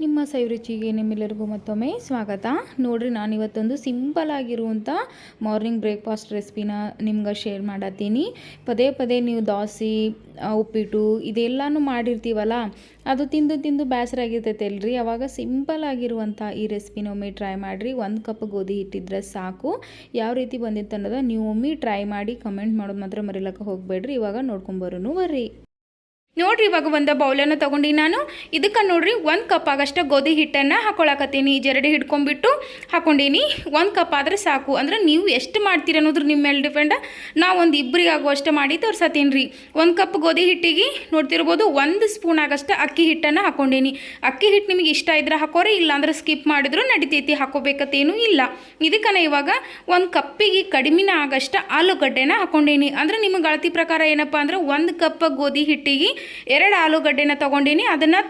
ನಿಮ್ಮ ಸೈರುಚಿಗೆ ನಿಮ್ಮೆಲ್ಲರಿಗೂ ಮತ್ತೊಮ್ಮೆ ಸ್ವಾಗತ. ನೋಡ್ರಿ ನಾನು ಇವತ್ತೊಂದು ಸಿಂಪಲ್ ಆಗಿರುವಂಥ ಮಾರ್ನಿಂಗ್ ಬ್ರೇಕ್ಫಾಸ್ಟ್ ರೆಸಿಪಿನ ನಿಮ್ಗೆ ಶೇರ್ ಮಾಡತ್ತೀನಿ. ಪದೇ ಪದೇ ನೀವು ದೋಸೆ ಉಪ್ಪಿಟ್ಟು ಇದೆಲ್ಲನೂ ಮಾಡಿರ್ತೀವಲ್ಲ, ಅದು ತಿಂದು ತಿಂದು ಬೇಸರ ಆಗಿರ್ತೈತೆ ಅಲ್ರಿ ಅವಾಗ ಸಿಂಪಲ್ ಆಗಿರುವಂಥ ಈ ರೆಸಿಪಿನ ಒಮ್ಮೆ ಟ್ರೈ ಮಾಡಿರಿ. ಒಂದು ಕಪ್ ಗೋಧಿ ಹಿಟ್ಟಿದ್ರೆ ಸಾಕು. ಯಾವ ರೀತಿ ಬಂದಿತ್ತು ಅನ್ನೋದು ನೀವು ಒಮ್ಮೆ ಟ್ರೈ ಮಾಡಿ ಕಮೆಂಟ್ ಮಾಡೋದು ಮಾತ್ರ ಮರಿಲಕ್ಕ ಹೋಗಬೇಡ್ರಿ. ಇವಾಗ ನೋಡ್ಕೊಂಬರೋನು ಬರ್ರಿ. ನೋಡ್ರಿ ಇವಾಗ ಒಂದು ಬೌಲನ್ನು ತೊಗೊಂಡು ನಾನು. ಇದಕ್ಕೆ ನೋಡ್ರಿ ಒಂದು ಕಪ್ ಆಗಷ್ಟು ಗೋಧಿ ಹಿಟ್ಟನ್ನು ಹಾಕೊಳಕತ್ತೀನಿ. ಜರಡಿ ಹಿಡ್ಕೊಂಡ್ಬಿಟ್ಟು ಹಾಕೊಂಡೀನಿ. ಒಂದು ಕಪ್ ಆದರೆ ಸಾಕು. ಅಂದ್ರೆ ನೀವು ಎಷ್ಟು ಮಾಡ್ತೀರ ಅನ್ನೋದ್ರ ನಿಮ್ಮ ಮೇಲೆ ಡಿಪೆಂಡ ನಾವು ಒಂದು ಇಬ್ಬರಿಗೆ ಆಗುವಷ್ಟು ಮಾಡಿ ತೋರ್ಸತ್ತೀನಿ ರೀ ಒಂದು ಕಪ್ ಗೋಧಿ ಹಿಟ್ಟಿಗೆ ನೋಡ್ತಿರ್ಬೋದು ಒಂದು ಸ್ಪೂನ್ ಆಗಷ್ಟು ಅಕ್ಕಿ ಹಿಟ್ಟನ್ನು ಹಾಕೊಂಡೀನಿ. ಅಕ್ಕಿ ಹಿಟ್ಟು ನಿಮಗೆ ಇಷ್ಟ ಇದ್ರೆ ಹಾಕೋರಿ, ಇಲ್ಲಾಂದ್ರೆ ಸ್ಕಿಪ್ ಮಾಡಿದ್ರು ನಡಿತೈತಿ. ಹಾಕೋಬೇಕತ್ತೇನೂ ಇಲ್ಲ. ಇದಕ್ಕನ ನಾ ಇವಾಗ ಒಂದು ಕಪ್ಪಿಗೆ ಕಡಿಮೆನ ಆಗಷ್ಟು ಆಲೂಗಡ್ಡೆನ ಹಾಕೊಂಡೀನಿ. ಅಂದ್ರೆ ನಿಮಗೆ ಅಳತಿ ಪ್ರಕಾರ ಏನಪ್ಪ ಅಂದ್ರೆ ಒಂದು ಕಪ್ ಗೋಧಿ ಹಿಟ್ಟಿಗೆ ಎರಡು ಆಲೂಗಡ್ಡೆನ ತೊಗೊಂಡೀನಿ. ಅದನ್ನು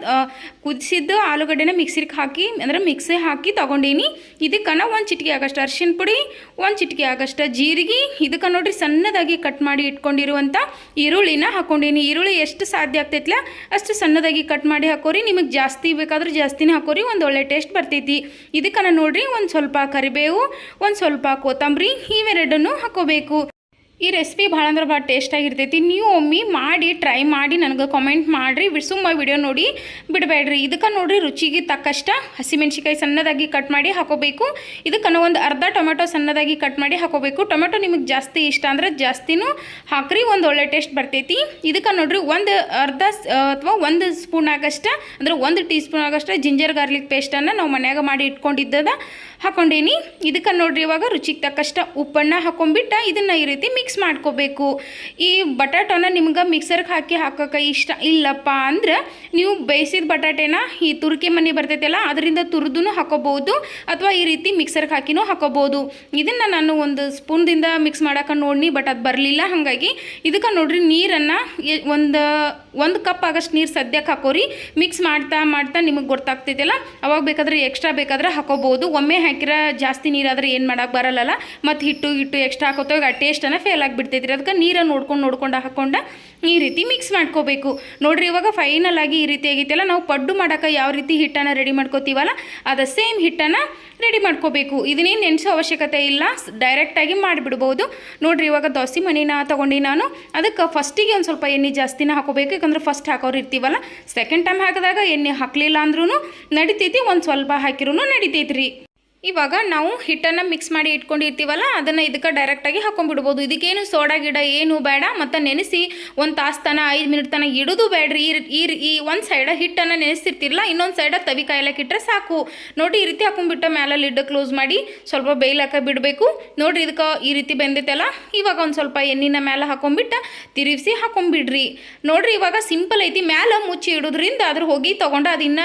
ಕುದಿಸಿದ್ದು ಆಲೂಗಡ್ಡೆನ ಮಿಕ್ಸಿಗೆ ಹಾಕಿ, ಅಂದ್ರೆ ಮಿಕ್ಸಿ ಹಾಕಿ ತೊಗೊಂಡೀನಿ. ಇದಕ್ಕೆ ಒಂದು ಚಿಟಿಕೆ ಆಗೋಷ್ಟು ಅರ್ಶಿನ ಪುಡಿ, ಒಂದು ಚಿಟಿಕೆ ಆಗೋಷ್ಟು ಜೀರಿಗೆ. ಇದಕ್ಕೆ ನೋಡಿರಿ ಸಣ್ಣದಾಗಿ ಕಟ್ ಮಾಡಿ ಇಟ್ಕೊಂಡಿರುವಂಥ ಈರುಳ್ಳಿನ ಹಾಕೊಂಡೀನಿ. ಈರುಳ್ಳಿ ಎಷ್ಟು ಸಾಧ್ಯ ಆಗ್ತೈತಿಲ್ಲ ಅಷ್ಟು ಸಣ್ಣದಾಗಿ ಕಟ್ ಮಾಡಿ ಹಾಕೋರಿ. ನಿಮಗೆ ಜಾಸ್ತಿ ಬೇಕಾದ್ರೆ ಜಾಸ್ತಿನೇ ಹಾಕೋರಿ. ಒಂದು ಒಳ್ಳೆ ಟೇಸ್ಟ್ ಬರ್ತೈತಿ. ಇದಕ್ಕನ ನೋಡ್ರಿ ಒಂದು ಸ್ವಲ್ಪ ಕರಿಬೇವು, ಒಂದು ಸ್ವಲ್ಪ ಕೊತ್ತಂಬರಿ, ಇವೆರಡನ್ನು ಹಾಕೋಬೇಕು. ಈ ರೆಸಿಪಿ ಭಾಳ ಅಂದ್ರೆ ಭಾಳ ಟೇಸ್ಟ್ ಆಗಿರ್ತೈತಿ. ನೀವು ಒಮ್ಮೆ ಮಾಡಿ ಟ್ರೈ ಮಾಡಿ, ನನಗೆ ಕಾಮೆಂಟ್ ಮಾಡಿರಿ. ಸುಮ್ಮ ವಿಡಿಯೋ ನೋಡಿ ಬಿಡಬೇಡ್ರಿ. ಇದಕ್ಕೆ ನೋಡಿರಿ ರುಚಿಗೆ ತಕ್ಕಷ್ಟ ಹಸಿಮೆಣ್ಸಿಕಾಯಿ ಸಣ್ಣದಾಗಿ ಕಟ್ ಮಾಡಿ ಹಾಕೋಬೇಕು. ಇದಕ್ಕೆ ಒಂದು ಅರ್ಧ ಟೊಮೆಟೊ ಸಣ್ಣದಾಗಿ ಕಟ್ ಮಾಡಿ ಹಾಕೋಬೇಕು. ಟೊಮೆಟೊ ನಿಮಗೆ ಜಾಸ್ತಿ ಇಷ್ಟ ಅಂದ್ರೆ ಜಾಸ್ತಿನೂ ಹಾಕ್ರಿ, ಒಂದು ಒಳ್ಳೆ ಟೇಸ್ಟ್ ಬರ್ತೈತಿ. ಇದಕ್ಕೆ ನೋಡಿರಿ ಒಂದು ಅರ್ಧ ಅಥವಾ ಒಂದು ಸ್ಪೂನ್ ಆಗಷ್ಟ, ಅಂದ್ರೆ ಒಂದು ಟೀ ಸ್ಪೂನ್ ಆಗಷ್ಟ ಜಿಂಜರ್ ಗಾರ್ಲಿಕ್ ಪೇಸ್ಟನ್ನು ನಾವು ಮನ್ಯಾಗ ಮಾಡಿ ಇಟ್ಕೊಂಡಿದ್ದದ ಹಾಕ್ಕೊಂಡೇನಿ ಇದಕ್ಕೆ ನೋಡಿರಿ ಇವಾಗ ರುಚಿಗೆ ತಕ್ಕಷ್ಟ ಉಪ್ಪನ್ನು ಹಾಕೊಂಡ್ಬಿಟ್ಟು ಇದನ್ನು ಈ ರೀತಿ ಮಿಕ್ಸ್ ಮಾಡ್ಕೋಬೇಕು. ಈ ಬಟಾಟೋನ ನಿಮ್ಗೆ ಮಿಕ್ಸರ್ಗೆ ಹಾಕಿ ಹಾಕೋಕೆ ಇಷ್ಟ ಇಲ್ಲಪ್ಪ ಅಂದ್ರೆ ನೀವು ಬೇಯಿಸಿದ ಬಟಾಟೆನ ಈ ತುರ್ಕೆ ಮನೆ ಬರ್ತೈತಲ್ಲ ಅದರಿಂದ ತುರಿದು ಹಾಕೋಬಹುದು ಅಥವಾ ಈ ರೀತಿ ಮಿಕ್ಸರ್ಗೆ ಹಾಕಿನೂ ಹಾಕೋಬಹುದು. ಇದನ್ನು ನಾನು ಒಂದು ಸ್ಪೂನ್ದಿಂದ ಮಿಕ್ಸ್ ಮಾಡೋಕೆ ನೋಡಿ ಬಟ್ ಅದು ಬರಲಿಲ್ಲ ಹಾಗಾಗಿ. ಇದಕ್ಕೆ ನೋಡ್ರಿ ನೀರನ್ನು ಒಂದು ಒಂದು ಕಪ್ ಆಗಷ್ಟು ನೀರು ಸದ್ಯಕ್ಕೆ ಹಾಕೋರಿ. ಮಿಕ್ಸ್ ಮಾಡ್ತಾ ಮಾಡ್ತಾ ನಿಮಗೆ ಗೊತ್ತಾಗ್ತೈತಲ್ಲ. ಅವಾಗ ಬೇಕಾದ್ರೆ ಎಕ್ಸ್ಟ್ರಾ ಬೇಕಾದ್ರೆ ಹಾಕೋಬಹುದು. ಒಮ್ಮೆ ಹಾಕಿರೋ ಜಾಸ್ತಿ ನೀರಾದರೆ ಏನು ಮಾಡೋಕ್ಕೆ ಬರಲ್ಲ ಮತ್ತು ಹಿಟ್ಟು ಹಿಟ್ಟು ಎಕ್ಸ್ಟ್ರಾ ಹಾಕೋತಾಗ ಆ ಟೇಸ್ಟನ್ನು ಫೇಲ್ ರೀ ಅದಕ್ಕೆ ನೀರನ್ನು ನೋಡ್ಕೊಂಡು ನೋಡ್ಕೊಂಡು ಹಾಕೊಂಡು ಈ ರೀತಿ ಮಿಕ್ಸ್ ಮಾಡ್ಕೋಬೇಕು. ನೋಡ್ರಿ ಇವಾಗ ಫೈನಲ್ ಆಗಿ ಈ ರೀತಿ ಆಗೈತಲ್ಲ, ನಾವು ಪಡ್ಡು ಮಾಡೋಕೆ ಯಾವ ರೀತಿ ಹಿಟ್ಟನ್ನು ರೆಡಿ ಮಾಡ್ಕೋತೀವಲ್ಲ, ಅದು ಸೇಮ್ ಹಿಟ್ಟನ್ನು ರೆಡಿ ಮಾಡ್ಕೋಬೇಕು. ಇದನ್ನೇನು ನೆನೆಸೋ ಅವಶ್ಯಕತೆ ಇಲ್ಲ ಡೈರೆಕ್ಟಾಗಿ ಮಾಡಿಬಿಡ್ಬೋದು. ನೋಡ್ರಿ ಇವಾಗ ದೋಸೆ ಮಣಿನ ತೊಗೊಂಡು ನಾನು. ಅದಕ್ಕೆ ಫಸ್ಟಿಗೆ ಒಂದು ಸ್ವಲ್ಪ ಎಣ್ಣೆ ಜಾಸ್ತಿನ ಹಾಕೋಬೇಕು, ಯಾಕಂದ್ರೆ ಫಸ್ಟ್ ಹಾಕೋರು ಇರ್ತೀವಲ್ಲ. ಸೆಕೆಂಡ್ ಟೈಮ್ ಹಾಕಿದಾಗ ಎಣ್ಣೆ ಹಾಕಲಿಲ್ಲ ಅಂದ್ರೂ ನಡಿತೈತಿ, ಒಂದು ಸ್ವಲ್ಪ ಹಾಕಿರೂ ನಡಿತೈತಿ ರೀ ಇವಾಗ ನಾವು ಹಿಟ್ಟನ್ನು ಮಿಕ್ಸ್ ಮಾಡಿ ಇಟ್ಕೊಂಡಿರ್ತೀವಲ್ಲ, ಅದನ್ನು ಇದಕ್ಕೆ ಡೈರೆಕ್ಟಾಗಿ ಹಾಕೊಂಡ್ಬಿಡ್ಬೋದು. ಇದಕ್ಕೇನು ಸೋಡಾ ಗಿಡ ಏನು ಬೇಡ, ಮತ್ತು ನೆನೆಸಿ ಒಂದು ತಾಸು ತನ, ಐದು ಮಿನಿಟ್ ತನ ಇಡೋದು ಬೇಡ್ರಿ. ಈ ಈ ಒಂದು ಸೈಡ ಹಿಟ್ಟನ್ನು ನೆನೆಸ್ತಿರ್ತಿರಲ್ಲ ಇನ್ನೊಂದು ಸೈಡ ತವಿ ಕಾಯ್ಲಕ್ಕೆ ಇಟ್ಟರೆ ಸಾಕು. ನೋಡಿ, ಈ ರೀತಿ ಹಾಕೊಂಡ್ಬಿಟ್ಟ ಮೇಲೆ ಲಿಡ್ ಕ್ಲೋಸ್ ಮಾಡಿ ಸ್ವಲ್ಪ ಬೇಯ್ಲಕ್ಕ ಬಿಡಬೇಕು. ನೋಡಿರಿ, ಇದಕ್ಕೆ ಈ ರೀತಿ ಬೆಂದೈತಲ್ಲ, ಇವಾಗ ಒಂದು ಸ್ವಲ್ಪ ಎಣ್ಣಿನ ಮೇಲೆ ಹಾಕೊಂಡ್ಬಿಟ್ಟು ತಿರುಗಿಸಿ ಹಾಕೊಂಡ್ಬಿಡ್ರಿ. ನೋಡ್ರಿ, ಇವಾಗ ಸಿಂಪಲ್ ಐತಿ. ಮ್ಯಾಲೆ ಮುಚ್ಚಿ ಇಡೋದ್ರಿಂದ ಅದ್ರ ಹೋಗಿ ತೊಗೊಂಡು ಅದನ್ನ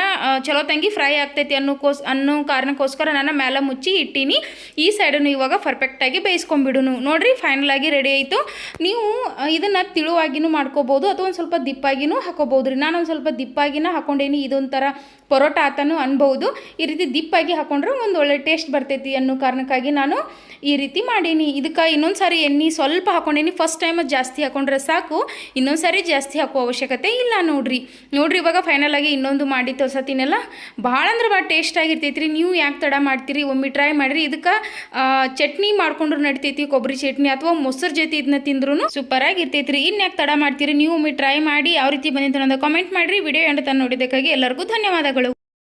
ಚಲೋ ತಂಗಿ ಫ್ರೈ ಆಗ್ತೈತಿ ಅನ್ನೋಕೋಸ್ ಅನ್ನೋ ಕಾರಣಕ್ಕೋಸ್ಕರ ನಾನು ಮೇಲೆ ಮುಚ್ಚಿ ಇಟ್ಟೀನಿ. ಈ ಸೈಡನ್ನು ಇವಾಗ ಪರ್ಫೆಕ್ಟಾಗಿ ಬೇಯಿಸ್ಕೊಂಡ್ಬಿಡುನು. ನೋಡಿರಿ ಫೈನಲ್ ಆಗಿ ರೆಡಿ ಆಯಿತು. ನೀವು ಇದನ್ನು ತಿಳುವಾಗಿನೂ ಮಾಡ್ಕೋಬೋದು, ಅಥವಾ ಒಂದು ಸ್ವಲ್ಪ ದಿಪ್ಪಾಗಿನೂ ಹಾಕೋಬೋದು ರೀ ನಾನು ಒಂದು ಸ್ವಲ್ಪ ದಿಪ್ಪಾಗಿನ ಹಾಕೊಂಡೇನಿ. ಇದೊಂಥರ ಪರೋಟ ಆತನೂ ಅನ್ಬೋದು. ಈ ರೀತಿ ದಿಪ್ಪಾಗಿ ಹಾಕೊಂಡ್ರೆ ಒಂದು ಒಳ್ಳೆ ಟೇಸ್ಟ್ ಬರ್ತೈತಿ ಅನ್ನೋ ಕಾರಣಕ್ಕಾಗಿ ನಾನು ಈ ರೀತಿ ಮಾಡೀನಿ. ಇದಕ್ಕೆ ಇನ್ನೊಂದು ಸಾರಿ ಎಣ್ಣೆ ಸ್ವಲ್ಪ ಹಾಕೊಂಡೇನಿ. ಫಸ್ಟ್ ಟೈಮ್ ಜಾಸ್ತಿ ಹಾಕೊಂಡ್ರೆ ಸಾಕು. ಇನ್ನೊಂದು ಸಾರಿ ಜಾಸ್ತಿ ಹಾಕೋ ಅವಶ್ಯಕತೆ ಇಲ್ಲ ನೋಡ್ರಿ. ನೋಡ್ರಿ, ಇವಾಗ ಫೈನಲ್ ಆಗಿ ಇನ್ನೊಂದು ಮಾಡಿ ತೋರ್ಸತ್ತೀನಲ್ಲ ಭಾಳ ಅಂದ್ರೆ ಭಾಳ ಟೇಸ್ಟ್ ಆಗಿರ್ತೈತಿ ರೀ ನೀವು ಯಾಕೆ ತಡ ಮಾಡ್ತೀರಿ? ಒಮ್ಮೆ ಟ್ರೈ ಮಾಡಿರಿ, ಇದಕ್ಕೆ ಚಟ್ನಿ ಮಾಡ್ಕೊಂಡ್ರು ನಡಿತೈತಿ, ಕೊಬ್ಬರಿ ಚಟ್ನಿ ಅಥವಾ ಮೊಸರು ಜೊತೆ ಇದನ್ನ ತಿಂದ್ರು ಸೂಪರ್ ಆಗಿರ್ತೈತಿ ರೀ ಇನ್ನು ಯಾಕೆ ತಡ ಮಾಡ್ತೀರಿ? ನೀವು ಒಮ್ಮೆ ಟ್ರೈ ಮಾಡಿ, ಯಾವ ರೀತಿ ಬಂದಿತ್ತು ಅನ್ನೋದು ಕಾಮೆಂಟ್ ಮಾಡಿರಿ. ವಿಡಿಯೋ ಎಂಡ್ ತಾನು ನೋಡಿದ್ದಕ್ಕಾಗಿ ಎಲ್ಲರಿಗೂ ಧನ್ಯವಾದಗಳು.